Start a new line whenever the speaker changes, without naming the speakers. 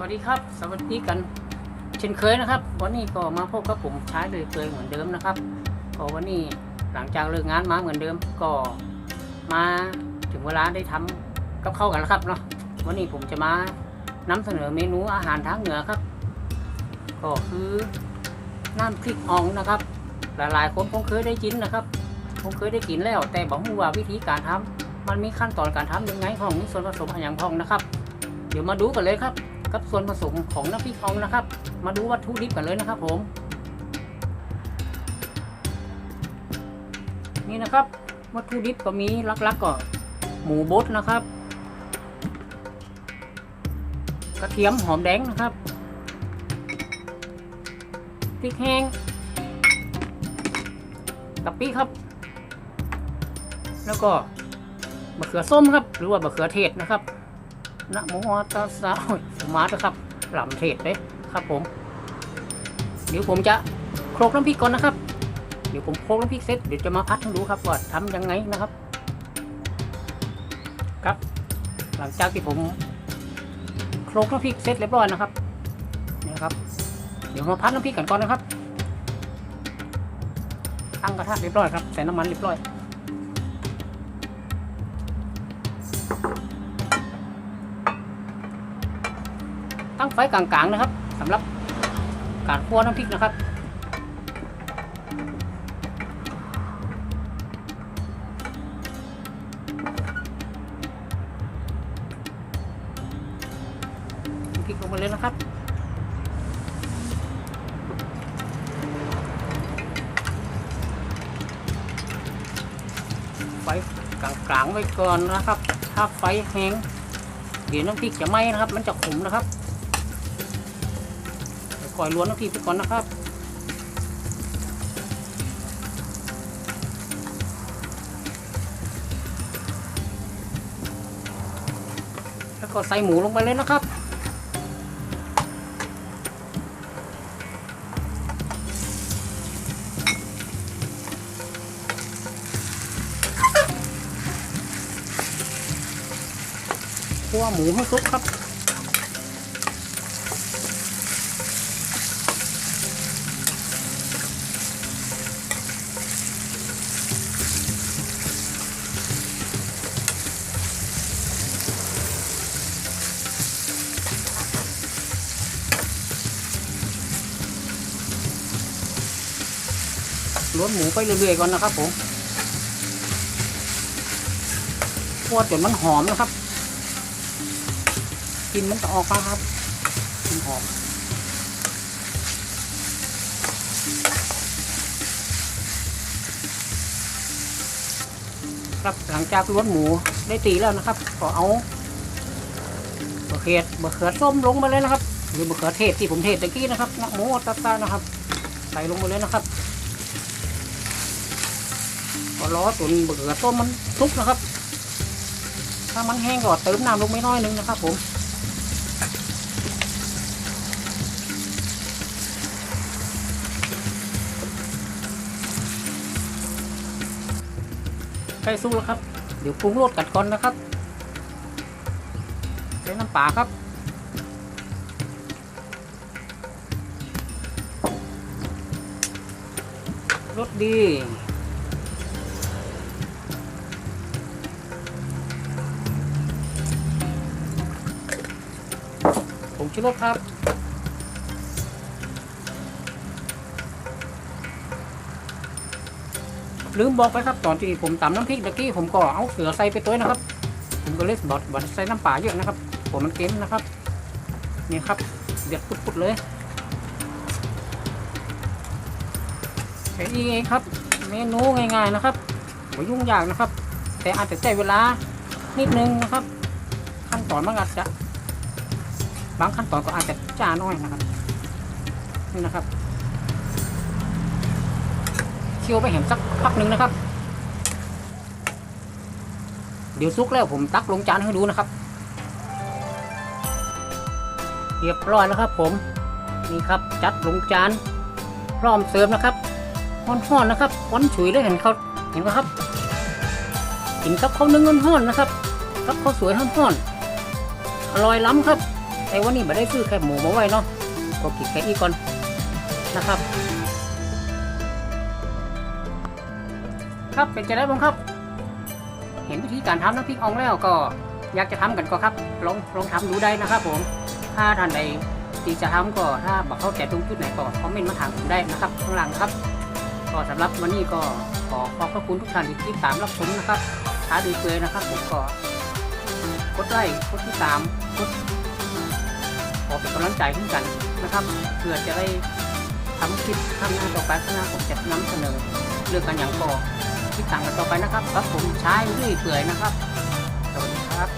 วัสดีครับ สวัสดีกัน เช่นเคยนะครับ วันนี้ก็มาพบกับผมใช้เลยเคยเหมือนเดิมนะครับก็วันนี้หลังจากเลิกงานมาเหมือนเดิมก็มาถึงเวลาได้ทำกับข้าวกันแล้วครับเนาะวันนี้ผมจะมานำเสนอเมนูอาหารทางเหนือครับ ก็คือน้ำพริกอ่องนะครับ หลายๆคนคงเคยได้กินนะครับคงเคยได้กินแล้ว แต่บอกว่าวิธีการทำมันมีขั้นตอนการทำยังไงของมีส่วนผสมอะไรอย่างพองนะครับ เดี๋ยวมาดูกันเลยครับ กับส่วนผสมของน้ำพริกอ่องนะครับ มาดูวัตถุดิบกันเลยนะครับผม นี่นะครับวัตถุดิบก็มีลักๆก็หมูบดนะครับ กระเทียมหอมแดงนะครับพริกแห้งกะปิครับ แล้วก็มะเขือส้มครับ หรือว่ามะเขือเทศนะครับ นะโมตัสสะโอ้ยมาเถอะครับหลำเทศเลยครับผม เดี๋ยวผมจะโคลกน้ำพริกก่อนนะครับ เดี๋ยวผมโคลกน้ำพริกเสร็จเดี๋ยวจะมาพัดให้ดูครับว่าทำยังไงนะครับ ครับ หลังจากที่ผมโคลกน้ำพริกเสร็จเรียบร้อยนะครับนี่ครับ เดี๋ยวมาพัดน้ำพริกกันก่อนนะครับตั้งกระทะเรียบร้อยครับใส่น้ำมันเรียบร้อย ตั้งไฟกลางๆนะครับสำหรับการคั่วน้ำพริกนะครับ พริกลงมาเลยนะครับไฟกลางๆไว้ก่อนนะครับ ถ้าไฟแห้งเดี๋ยวน้ำพริกจะไหม้นะครับ มันจะขมนะครับ ล่อยล้วนน้ำพริกไปก่อนนะครับแล้วก็ใส่หมูลงไปเลยนะครับคั่วหมูให้สุกครับ ล้วนหมูไปเรื่อยๆก่อนนะครับผมคั่วจนมันหอมนะครับกลินมันจะออกมาครับกลินหอมครับหลังจากล้วนหมูได้ตีแล้วนะครับ ก็เอาบะเขือบะเขือส้มลงมาเลยนะครับ หรือบะเขือเทศที่ผมเทศตะกี้นะครับนะโมตัสสะนะครับ ใส่ลงมาเลยนะครับ ก็รอตุนเขือส้มมันสุกนะครับ ถ้ามันแห้งก็เติมน้ำลงไม่น้อยนึงนะครับ ผมใกล้สุกแล้วครับ เดี๋ยวปรุงรสกันก่อนนะครับใส่น้ำปลาครับรสดี ผมชิรสครับ ลืมบอกไปครับตอนที่ผมตำน้ำพริกตะกี้ผมก็เอาเสือใส่ไปตัวนะครับ ผมก็เลยบดบอดใส่น้ำปลาเยอะนะครับผมมันเค็มนะครับ นี่ครับเดือดปุดๆเลยแค่นี้เองครับ เมนูง่ายๆนะครับไม่ยุ่งยากนะครับ แต่อาจจะใช้เวลานิดนึงนะครับ ขั้นตอนมันอาจจะ บางขั้นตอนก็อาจจะจ้าน้อยนะครับ นี่นะครับเคี่ยวไปเห็นสักพักหนึ่งนะครับ เดี๋ยวซุกแล้วผมตักลงจานให้ดูนะครับเรียบร้อยแล้วครับผมนี่ครับจัดลงจานพร้อมเสิร์ฟนะครับห้อนๆนะครับหวานฉุยเลยเห็นเขาเห็นไหมครับกินกับข้าวนึ่งห้อนๆนะครับกับข้าวสวยห้อนๆอร่อยล้ำครับ แต่วันนี้ไม่ได้ซื้อแค่หมูมาไว้เนาะก็กินแค่อีกก่อนนะครับ ครับเป็นจะได้บ้างครับ เห็นวิธีการทำน้ำพริกอ่องแล้วก็อยากจะทำกันก็ครับ ลองลองทำดูได้นะครับ ผม ถ้าท่านใดที่จะทำก็ถ้าบอกเข้าใจตรงจุดไหนก็คอมเมนต์มาถามผมได้นะครับข้างหลังครับ ก็สำหรับวันนี้ก็ขอขอบพระคุณทุกท่านที่ติดตามรับชมนะครับช้าดีเปลือยนะครับ ผมก็กดไลค์กดติดตามกด อเป็นกำลังใจให้กันนะครับ เพื่อจะได้ทำคลิปทำงานต่อไปข้างหน้าผมจะนำเสนอเรื่องกันอย่างก่อคิดต่างกันต่อไปนะครับครับผมใช้ด้วยเปลือยนะครับสวัสดีครับ